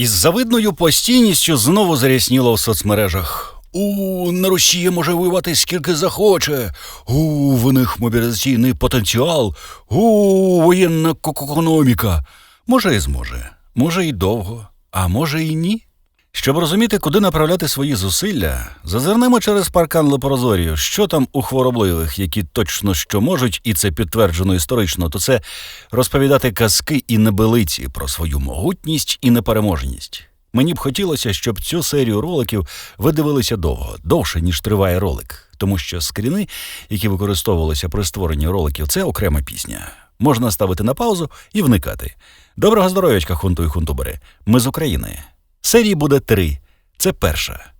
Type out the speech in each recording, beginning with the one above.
із завидною постійністю знову зарясніло в соцмережах. У на Росія може воювати скільки захоче. У в них мобілізаційний потенціал. У воєнна економіка. Може, і зможе, може, і довго, а може, і ні. Щоб розуміти, куди направляти свої зусилля, зазирнемо через паркан Лепрозорію, що там у хворобливих, які точно що можуть, і це підтверджено історично, то це розповідати казки і небелиці про свою могутність і непереможність. Мені б хотілося, щоб цю серію роликів ви дивилися довго, довше, ніж триває ролик, тому що скріни, які використовувалися при створенні роликів, це окрема пісня. Можна ставити на паузу і вникати. Доброго здоров'ячка, хунту і хунтубери. Ми з України. Серії буде три. Це перша.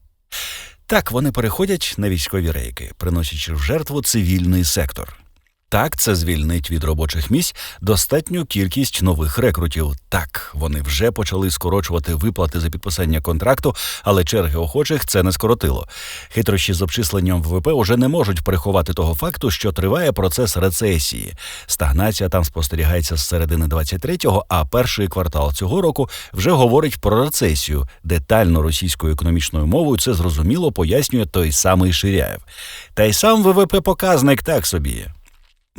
Так вони переходять на військові рейки, приносячи в жертву цивільний сектор. Так, це звільнить від робочих місць достатню кількість нових рекрутів. Так, вони вже почали скорочувати виплати за підписання контракту, але черги охочих це не скоротило. Хитрощі з обчисленням ВВП уже не можуть приховати того факту, що триває процес рецесії. Стагнація там спостерігається з середини 23-го, а перший квартал цього року вже говорить про рецесію. Детально російською економічною мовою це зрозуміло пояснює той самий Ширяєв. Та й сам ВВП показник так собі.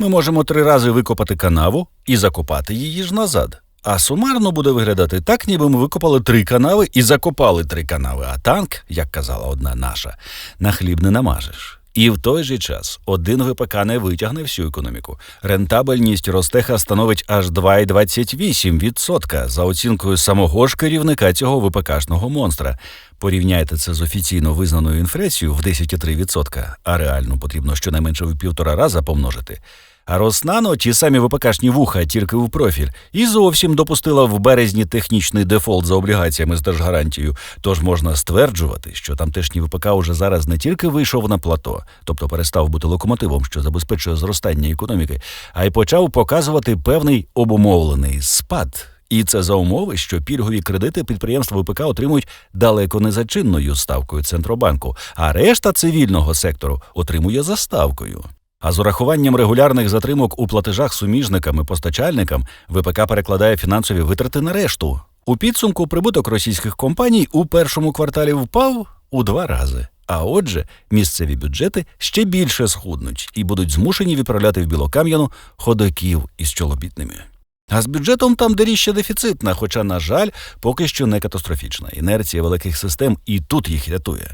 Ми можемо три рази викопати канаву і закопати її ж назад. А сумарно буде виглядати так, ніби ми викопали три канави і закопали три канави. А танк, як казала одна наша, на хліб не намажеш. І в той же час один ВПК не витягне всю економіку. Рентабельність Ростеха становить аж 2,28% за оцінкою самого ж керівника цього ВПКшного монстра. Порівняйте це з офіційно визнаною інфляцією в 10,3%, а реально потрібно щонайменше в півтора раза помножити. А Роснано ті самі ВПКшні вуха, тільки в профіль, і зовсім допустила в березні технічний дефолт за облігаціями з держгарантією. Тож можна стверджувати, що тамтешній ВПК уже зараз не тільки вийшов на плато, тобто перестав бути локомотивом, що забезпечує зростання економіки, а й почав показувати певний обумовлений спад. І це за умови, що пільгові кредити підприємства ВПК отримують далеко не за чинною ставкою Центробанку, а решта цивільного сектору отримує за ставкою. А з урахуванням регулярних затримок у платежах суміжникам і постачальникам ВПК перекладає фінансові витрати на решту. У підсумку прибуток російських компаній у першому кварталі впав у два рази. А отже, місцеві бюджети ще більше схуднуть і будуть змушені відправляти в білокам'яну ходоків із чолобітними. А з бюджетом там доріжча дефіцитна, хоча, на жаль, поки що не катастрофічна. Інерція великих систем і тут їх рятує.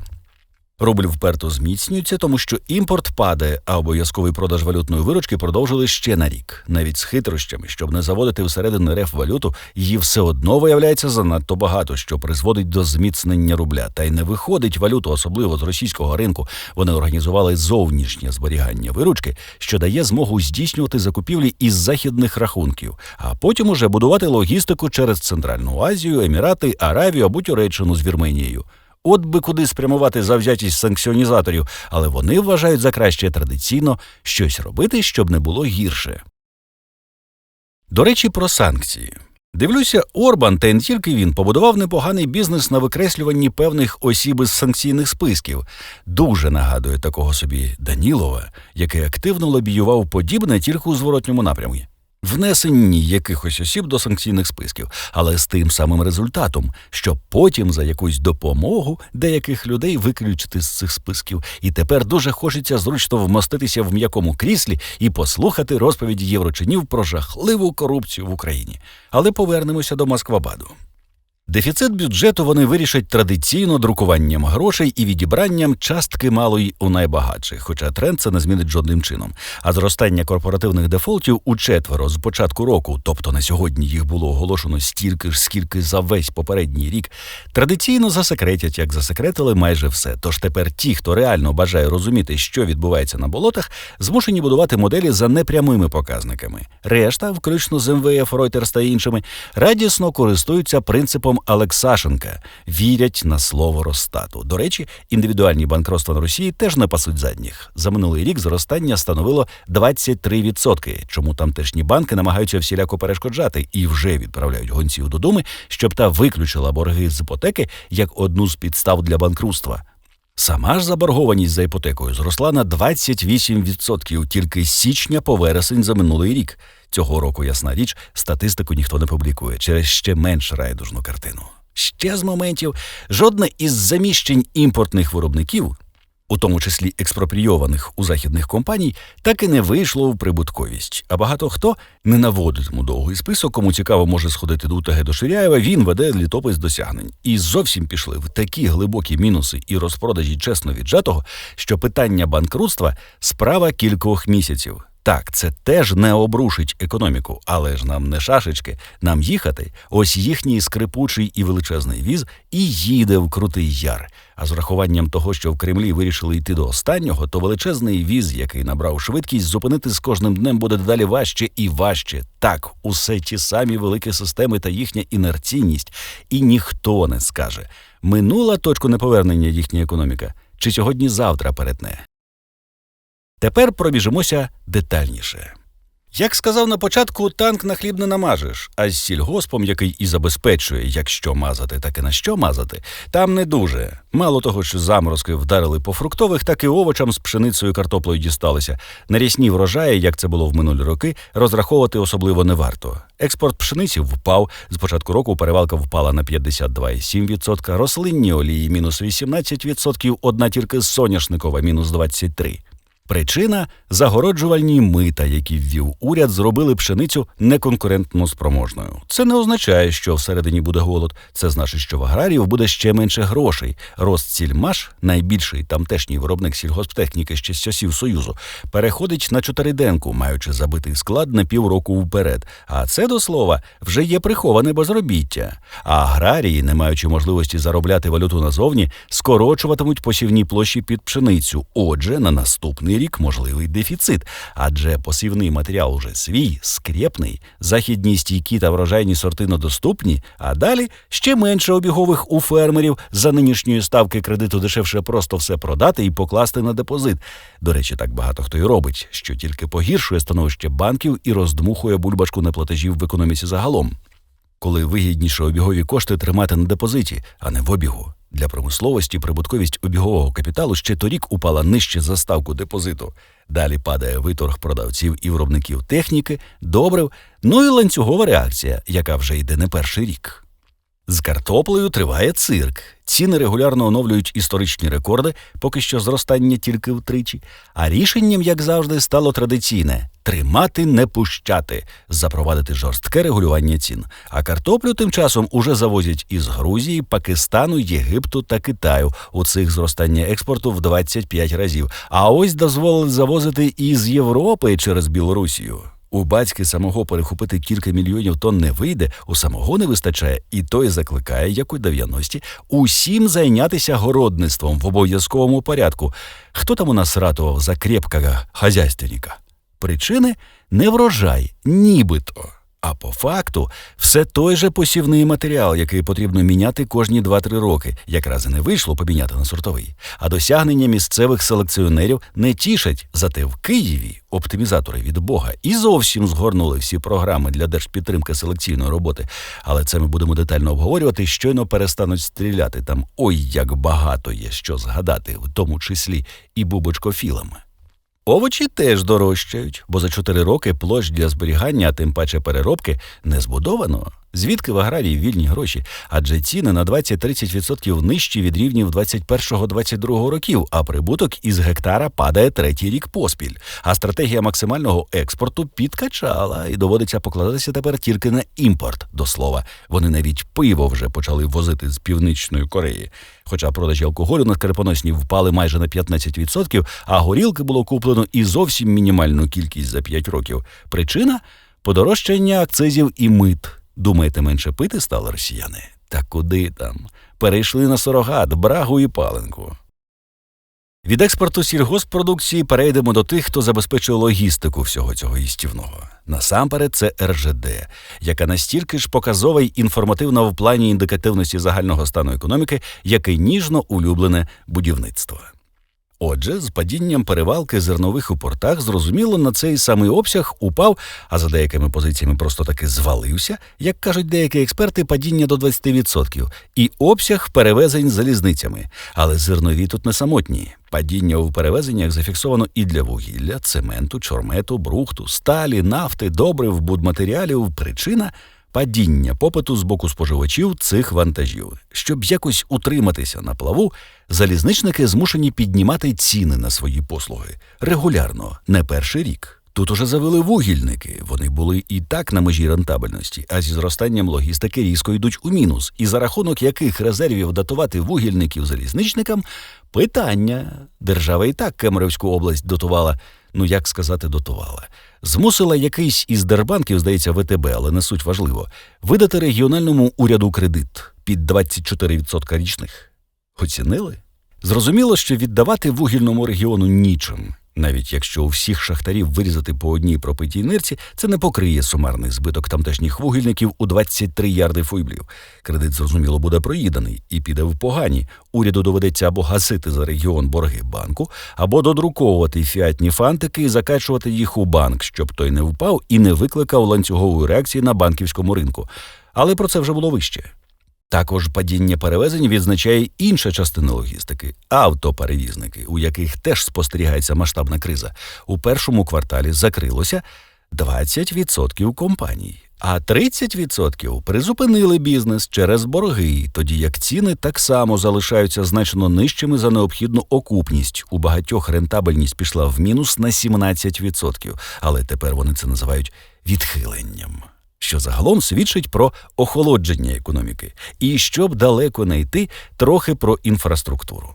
Рубль вперто зміцнюється, тому що імпорт падає, а обов'язковий продаж валютної виручки продовжили ще на рік. Навіть з хитрощами, щоб не заводити всередину РФ валюту, її все одно виявляється занадто багато, що призводить до зміцнення рубля. Та й не виходить валюту, особливо з російського ринку. Вони організували зовнішнє зберігання виручки, що дає змогу здійснювати закупівлі із західних рахунків, а потім уже будувати логістику через Центральну Азію, Емірати, Аравію або Туреччину з Вірменією. От би куди спрямувати завзятість санкціонізаторів, але вони вважають за краще традиційно щось робити, щоб не було гірше. До речі, про санкції. Дивлюся, Орбан, та не тільки він побудував непоганий бізнес на викреслюванні певних осіб із санкційних списків. Дуже нагадує такого собі Данілова, який активно лобіював подібне тільки у зворотньому напрямку внесенні якихось осіб до санкційних списків, але з тим самим результатом, щоб потім за якусь допомогу деяких людей виключити з цих списків. І тепер дуже хочеться зручно вмоститися в м'якому кріслі і послухати розповіді єврочинів про жахливу корупцію в Україні. Але повернемося до Москвабаду. Дефіцит бюджету вони вирішать традиційно друкуванням грошей і відібранням частки малої у найбагатших, хоча тренд це не змінить жодним чином. А зростання корпоративних дефолтів у четверо з початку року, тобто на сьогодні їх було оголошено стільки ж, скільки за весь попередній рік, традиційно засекретять, як засекретили майже все. Тож тепер ті, хто реально бажає розуміти, що відбувається на болотах, змушені будувати моделі за непрямими показниками. Решта, включно з МВФ, Reuters та іншими, радісно користуються принципом. Алексашенка вірять на слово Росстату. До речі, індивідуальні банкротства на Росії теж не пасуть задніх. За минулий рік зростання становило 23%. Чому тамтешні банки намагаються всіляко перешкоджати і вже відправляють гонців до думи, щоб та виключила борги з іпотеки як одну з підстав для банкрутства. Сама ж заборгованість за іпотекою зросла на 28% тільки з січня по вересень за минулий рік. Цього року, ясна річ, статистику ніхто не публікує через ще менш райдужну картину. Ще з моментів жодне із заміщень імпортних виробників у тому числі експропрійованих у західних компаній, так і не вийшло в прибутковість. А багато хто не наводитиму довгий список, кому цікаво може сходити до УТГ до Ширяєва, він веде літопис досягнень. І зовсім пішли в такі глибокі мінуси і розпродажі чесно віджатого, що питання банкрутства справа кількох місяців. Так, це теж не обрушить економіку, але ж нам не шашечки, нам їхати. Ось їхній скрипучий і величезний віз і їде в крутий яр. А з урахуванням того, що в Кремлі вирішили йти до останнього, то величезний віз, який набрав швидкість, зупинити з кожним днем буде дедалі важче і важче. Так, усе ті самі великі системи та їхня інерційність, і ніхто не скаже. Минула точку неповернення їхня економіка, чи сьогодні-завтра перетне. Тепер пробіжимося детальніше. Як сказав на початку, танк на хліб не намажеш, а з сільгоспом, який і забезпечує, якщо мазати, так і на що мазати, там не дуже. Мало того, що заморозки вдарили по фруктових, так і овочам з пшеницею картоплею дісталися. На рясні врожаї, як це було в минулі роки, розраховувати особливо не варто. Експорт пшениці впав. З початку року перевалка впала на 52,7%, рослинні олії мінус 18%, одна тільки соняшникова мінус 23%. Причина загороджувальні мита, які ввів уряд, зробили пшеницю неконкурентно спроможною. Це не означає, що всередині буде голод. Це значить, що в аграріїв буде ще менше грошей. Ростсільмаш, найбільший тамтешній виробник сільгосптехніки ще з часів союзу, переходить на чотириденку, маючи забитий склад на півроку вперед. А це до слова вже є приховане безробіття. А аграрії, не маючи можливості заробляти валюту назовні, скорочуватимуть посівні площі під пшеницю. Отже, на наступний рік можливий дефіцит, адже посівний матеріал уже свій, скрєпний, західні стійкі та врожайні сорти недоступні, а далі ще менше обігових у фермерів за нинішньої ставки кредиту дешевше просто все продати і покласти на депозит. До речі, так багато хто й робить, що тільки погіршує становище банків і роздмухує бульбашку неплатежів в економіці загалом. Коли вигідніше обігові кошти тримати на депозиті, а не в обігу. Для промисловості прибутковість обігового капіталу ще торік упала нижче за ставку депозиту. Далі падає виторг продавців і виробників техніки, добрив, ну і ланцюгова реакція, яка вже йде не перший рік. З картоплею триває цирк. Ціни регулярно оновлюють історичні рекорди, поки що зростання тільки втричі. А рішенням, як завжди, стало традиційне тримати, не пущати, запровадити жорстке регулювання цін. А картоплю тим часом уже завозять із Грузії, Пакистану, Єгипту та Китаю. У цих зростання експорту в 25 разів. А ось дозволили завозити із Європи через Білорусію. У батьки самого перехопити кілька мільйонів тонн не вийде, у самого не вистачає, і той закликає, як у 90-ті, усім зайнятися городництвом в обов'язковому порядку. Хто там у нас ратував за крепкого хазяйственника? Причини не врожай, нібито. А по факту все той же посівний матеріал, який потрібно міняти кожні 2-3 роки, якраз і не вийшло поміняти на сортовий. А досягнення місцевих селекціонерів не тішать, зате в Києві оптимізатори від Бога і зовсім згорнули всі програми для держпідтримки селекційної роботи. Але це ми будемо детально обговорювати. Щойно перестануть стріляти там. Ой, як багато є що згадати, в тому числі і бубочкофілами. Овочі теж дорожчають, бо за 4 роки площ для зберігання, тим паче переробки, не збудовано. Звідки в аграрії вільні гроші? Адже ціни на 20-30% нижчі від рівнів 21-22 років, а прибуток із гектара падає третій рік поспіль. А стратегія максимального експорту підкачала і доводиться покладатися тепер тільки на імпорт. До слова, вони навіть пиво вже почали возити з північної Кореї. Хоча продажі алкоголю на скарпоносні впали майже на 15%, а горілки було куплено і зовсім мінімальну кількість за 5 років. Причина подорожчання акцизів і мит. Думаєте, менше пити стали росіяни? Та куди там? Перейшли на сурогат, брагу і паленку. Від експорту сільгоспродукції перейдемо до тих, хто забезпечує логістику всього цього їстівного. Насамперед, це РЖД, яка настільки ж показова й інформативна в плані індикативності загального стану економіки, як і ніжно улюблене будівництво. Отже, з падінням перевалки зернових у портах, зрозуміло, на цей самий обсяг упав, а за деякими позиціями просто таки звалився, як кажуть деякі експерти, падіння до 20%, і обсяг перевезень залізницями. Але зернові тут не самотні. Падіння у перевезеннях зафіксовано і для вугілля, цементу, чормету, брухту, сталі, нафти, добрив, будматеріалів. Причина падіння попиту з боку споживачів цих вантажів. Щоб якось утриматися на плаву, залізничники змушені піднімати ціни на свої послуги регулярно, не перший рік. Тут уже завели вугільники. Вони були і так на межі рентабельності, а зі зростанням логістики різко йдуть у мінус. І за рахунок яких резервів датувати вугільників залізничникам питання. Держава і так Кемеровську область дотувала. Ну як сказати, дотувала. Змусила якийсь із дербанків, здається, ВТБ, але не суть важливо, видати регіональному уряду кредит під 24% річних. Оцінили? Зрозуміло, що віддавати вугільному регіону нічим. Навіть якщо у всіх шахтарів вирізати по одній пропитій нирці, це не покриє сумарний збиток тамтешніх вугільників у 23 ярди фуйблів. Кредит, зрозуміло, буде проїданий і піде в погані. Уряду доведеться або гасити за регіон борги банку, або додруковувати фіатні фантики і закачувати їх у банк, щоб той не впав і не викликав ланцюгової реакції на банківському ринку. Але про це вже було вище. Також падіння перевезень відзначає інша частина логістики автоперевізники, у яких теж спостерігається масштабна криза. У першому кварталі закрилося 20% компаній, а 30% призупинили бізнес через борги, тоді як ціни так само залишаються значно нижчими за необхідну окупність. У багатьох рентабельність пішла в мінус на 17%, але тепер вони це називають відхиленням що загалом свідчить про охолодження економіки, і щоб далеко не йти, трохи про інфраструктуру.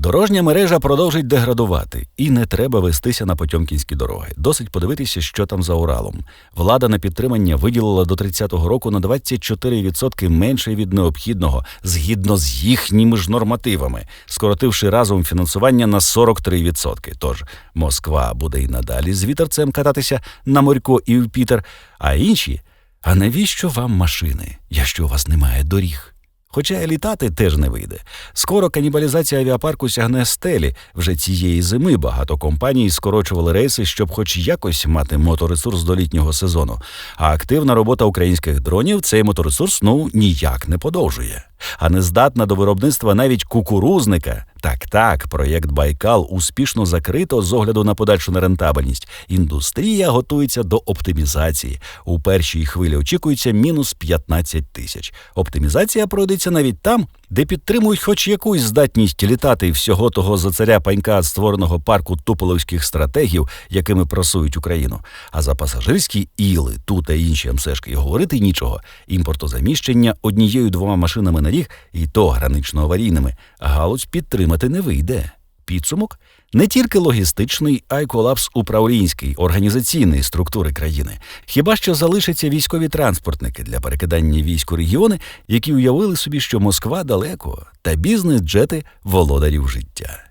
Дорожня мережа продовжить деградувати, і не треба вестися на потьомкінські дороги. Досить подивитися, що там за Уралом. Влада на підтримання виділила до 30-го року на 24% менше від необхідного, згідно з їхніми ж нормативами, скоротивши разом фінансування на 43%. Тож Москва буде й надалі з вітерцем кататися на Морько і в Пітер, а інші а навіщо вам машини, якщо у вас немає доріг? Хоча літати теж не вийде. Скоро канібалізація авіапарку сягне стелі. Вже цієї зими багато компаній скорочували рейси, щоб хоч якось мати моторесурс до літнього сезону. А активна робота українських дронів цей моторесурс ну ніяк не подовжує. А не здатна до виробництва навіть кукурузника. Так, так, проєкт Байкал успішно закрито з огляду на подальшу нерентабельність. Індустрія готується до оптимізації. У першій хвилі очікується мінус 15 тисяч. Оптимізація пройдеться навіть там, де підтримують хоч якусь здатність літати всього того за царя панька створеного парку туполовських стратегів, якими просують Україну. А за пасажирські іли, ту та інші МСшки говорити нічого. Імпортозаміщення однією двома машинами на рік, і то гранично аварійними, галузь підтримати не вийде. Підсумок не тільки логістичний, а й колапс управлінський, організаційної структури країни. Хіба що залишаться військові транспортники для перекидання військ у регіони, які уявили собі, що Москва далеко, та бізнес-джети володарів життя.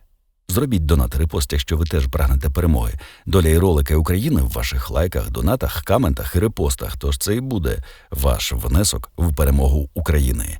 Зробіть донат репост, якщо ви теж прагнете перемоги. Доля і ролики України в ваших лайках, донатах, коментах і репостах. Тож це і буде ваш внесок в перемогу України.